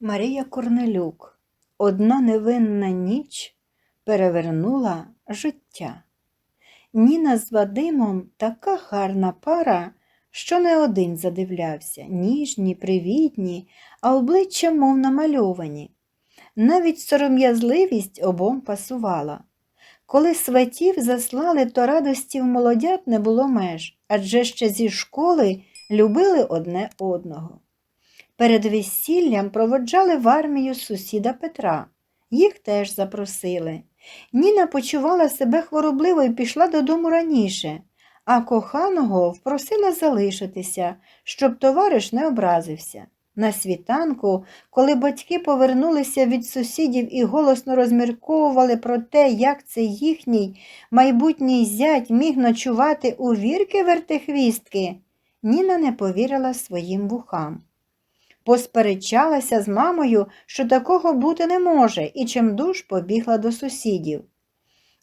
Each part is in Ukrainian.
Марія Корнелюк. Одна невинна ніч перевернула життя. Ніна з Вадимом така гарна пара, що не один задивлявся, ніжні, привітні, а обличчя мов намальовані. Навіть сором'язливість обом пасувала. Коли сватів заслали, то радості в молодят не було меж, адже ще зі школи любили одне одного. Перед весіллям проводжали в армію сусіда Петра. Їх теж запросили. Ніна почувала себе хворобливо і пішла додому раніше, а коханого впросила залишитися, щоб товариш не образився. На світанку, коли батьки повернулися від сусідів і голосно розмірковували про те, як це їхній майбутній зять міг ночувати у вірки вертихвістки, Ніна не повірила своїм вухам. Посперечалася з мамою, що такого бути не може, і чимдуж побігла до сусідів.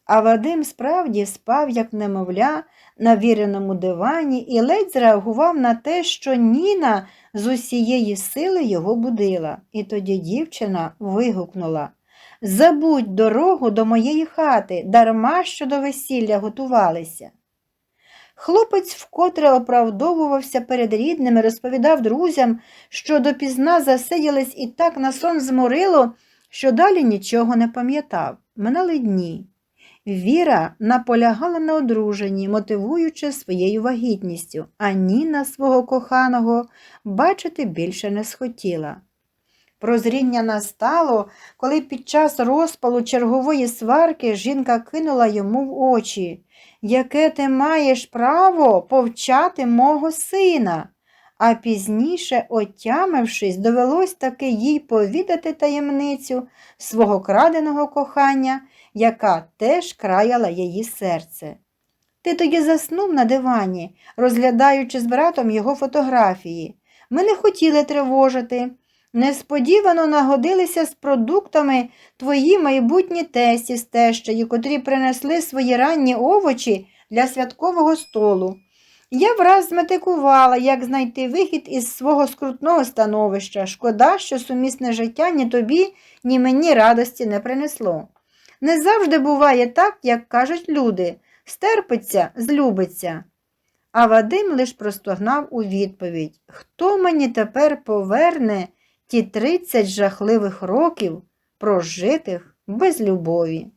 А Вадим справді спав, як немовля, на віреному дивані і ледь зреагував на те, що Ніна з усієї сили його будила. І тоді дівчина вигукнула Забудь дорогу до моєї хати, дарма що до весілля готувалися. Хлопець вкотре оправдовувався перед рідними, розповідав друзям, що допізна засиділись і так на сон зморило, що далі нічого не пам'ятав. Минали дні. Віра наполягала на одруженні, мотивуючи своєю вагітністю, а Ніна свого коханого бачити більше не схотіла. Прозріння настало, коли під час розпалу чергової сварки жінка кинула йому в очі. Яке ти маєш право повчати мого сина? А пізніше, отямившись, довелось таки їй повідати таємницю свого краденого кохання, яка теж краяла її серце. Ти тоді заснув на дивані, розглядаючи з братом його фотографії. Ми не хотіли тривожити. Несподівано нагодилися з продуктами твої майбутні тесті з котрі принесли свої ранні овочі для святкового столу. Я враз зметикувала, як знайти вихід із свого скрутного становища. Шкода, що сумісне життя ні тобі, ні мені радості не принесло. Не завжди буває так, як кажуть люди стерпиться, злюбиться. А Вадим лиш простогнав у відповідь Хто мені тепер поверне ті тридцять жахливих років, прожитих без любові?